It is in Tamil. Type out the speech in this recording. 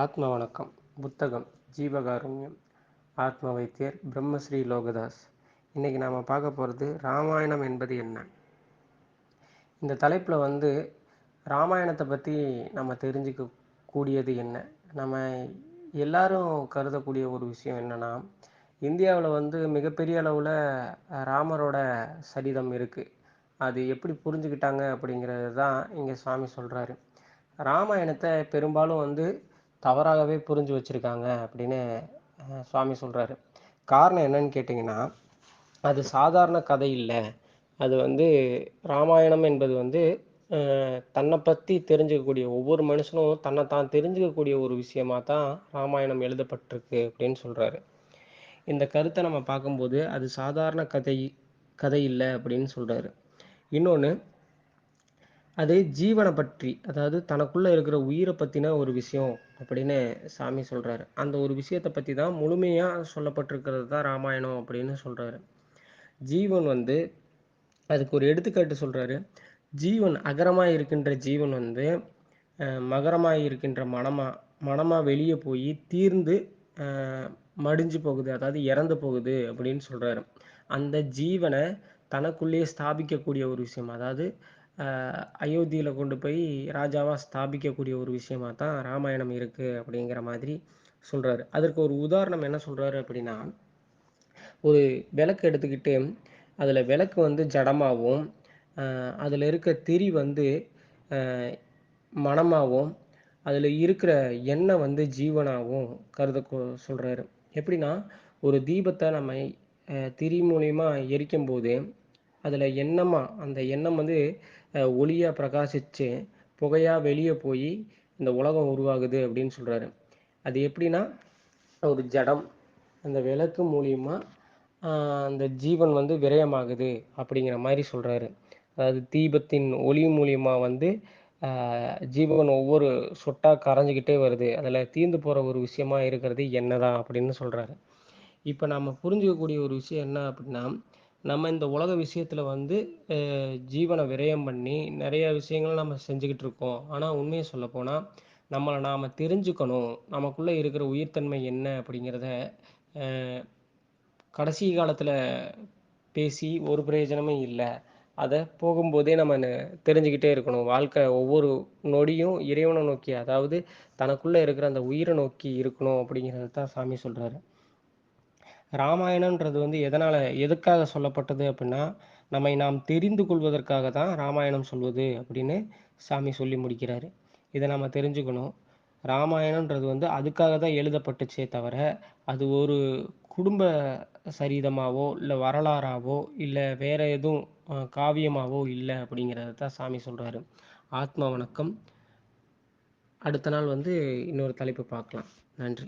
ஆத்ம வணக்கம் புத்தகம் ஜீவகாருண்யம் ஆத்ம வைத்தியர் பிரம்மஸ்ரீ லோகதாஸ். இன்றைக்கி நாம் பார்க்க போகிறது ராமாயணம் என்பது என்ன? இந்த தலைப்பில் வந்து ராமாயணத்தை பற்றி நம்ம தெரிஞ்சுக்க கூடியது என்ன? நம்ம எல்லாரும் கருதக்கூடிய ஒரு விஷயம் என்னென்னா இந்தியாவில் வந்து மிகப்பெரிய அளவில் ராமரோட சரிதம் இருக்குது அது எப்படி புரிஞ்சுக்கிட்டாங்க அப்படிங்கிறது தான் இங்கே சுவாமி சொல்கிறாரு ராமாயணத்தை பெரும்பாலும் வந்து தவறாகவே புரிஞ்சு வச்சுருக்காங்க அப்படின்னு சுவாமி சொல்கிறாரு காரணம் என்னன்னு கேட்டிங்கன்னா அது சாதாரண கதை இல்லை. அது வந்து ராமாயணம் என்பது வந்து தன்னை பற்றி தெரிஞ்சுக்கக்கூடிய ஒவ்வொரு மனுஷனும் தன்னை தான் தெரிஞ்சுக்கக்கூடிய ஒரு விஷயமாக தான் ராமாயணம் எழுதப்பட்டிருக்கு அப்படின்னு சொல்கிறாரு இந்த கருத்தை நம்ம பார்க்கும்போது அது சாதாரண கதை கதை இல்லை அப்படின்னு சொல்கிறாரு இன்னொன்று அது ஜீவனை பற்றி அதாவது தனக்குள்ளே இருக்கிற உயிரை பற்றின ஒரு விஷயம் அப்படின்னு சாமி சொல்கிறாரு அந்த ஒரு விஷயத்தை பற்றி தான் முழுமையாக சொல்லப்பட்டிருக்கிறது தான் ராமாயணம் அப்படின்னு சொல்கிறாரு ஜீவன் வந்து அதுக்கு ஒரு எடுத்துக்காட்டு சொல்கிறாரு ஜீவன் அகரமாக இருக்கின்ற ஜீவன் வந்து மகரமாக இருக்கின்ற மனமாக மனமாக வெளியே போய் தீர்ந்து மடிஞ்சு போகுது அதாவது இறந்து போகுது அப்படின்னு சொல்கிறாரு அந்த ஜீவனை தனக்குள்ளேயே ஸ்தாபிக்கக்கூடிய ஒரு விஷயம் அதாவது அயோத்தியில் கொண்டு போய் ராஜாவாக ஸ்தாபிக்கக்கூடிய ஒரு விஷயமா தான் ராமாயணம் இருக்குது அப்படிங்கிற மாதிரி சொல்கிறாரு அதற்கு ஒரு உதாரணம் என்ன சொல்கிறாரு அப்படின்னா ஒரு விளக்கு எடுத்துக்கிட்டு அதில் விளக்கு வந்து ஜடமாகவும் அதில் இருக்க திரி வந்து ஆஹ், மனமாகவும் அதில் இருக்கிற எண்ணெய் வந்து ஜீவனாகவும் கருத சொல்கிறாரு சொல்றாரு. எப்படின்னா ஒரு தீபத்தை நம்ம திரி மூலியமாக எரிக்கும் போது அதில் எண்ணமாக அந்த எண்ணம் வந்து ஒளியாக பிரகாசித்து புகையாக வெளியே போய் இந்த உலகம் உருவாகுது அப்படின்னு சொல்கிறாரு அது எப்படின்னா ஒரு ஜடம். அந்த விளக்கு மூலியமாக அந்த ஜீவன் வந்து விரயமாகுது அப்படிங்கிற மாதிரி சொல்கிறாரு அதாவது தீபத்தின் ஒளி மூலியமாக வந்து ஜீவன் ஒவ்வொரு சொட்டாக கரைஞ்சிக்கிட்டே வருது. அதில் தீர்ந்து போகிற ஒரு விஷயமா இருக்கிறது என்னதான் அப்படின்னு சொல்கிறாரு இப்போ நம்ம புரிஞ்சுக்கக்கூடிய ஒரு விஷயம் என்ன அப்படின்னா நம்ம இந்த உலக விஷயத்தில் வந்து ஜீவனை விரயம் பண்ணி நிறைய விஷயங்களை நம்ம செஞ்சுக்கிட்டு இருக்கோம். ஆனால் உண்மையை சொல்லப் போனால் நம்மளை நாம் தெரிஞ்சுக்கணும். நமக்குள்ளே இருக்கிற உயிர்த்தன்மை என்ன அப்படிங்கிறத கடைசி காலத்தில் பேசி ஒரு பிரயோஜனமும் இல்லை. அதை போகும்போதே நம்ம தெரிஞ்சுக்கிட்டே இருக்கணும். வாழ்க்கை ஒவ்வொரு நொடியும் இறைவனை நோக்கி அதாவது தனக்குள்ளே இருக்கிற அந்த உயிரை நோக்கி இருக்கணும் அப்படிங்கிறது தான் சாமி சொல்கிறாரு ராமாயணன்றது வந்து எதனால் எதுக்காக சொல்லப்பட்டது அப்படின்னா நம்மை நாம் தெரிந்து கொள்வதற்காக தான் ராமாயணம் சொல்வது அப்படின்னு சாமி சொல்லி முடிக்கிறாரு. இதை நம்ம தெரிஞ்சுக்கணும். ராமாயணன்றது வந்து அதுக்காக தான் எழுதப்பட்டுச்சே தவிர அது ஒரு குடும்ப சரிதமாகவோ இல்லை வரலாறாவோ இல்லை வேற எதுவும் காவியமாகவோ இல்லை அப்படிங்கிறத தான் சாமி சொல்கிறாரு ஆத்ம வணக்கம். அடுத்த நாள் வந்து இன்னொரு தலைப்பு பார்க்கலாம். நன்றி.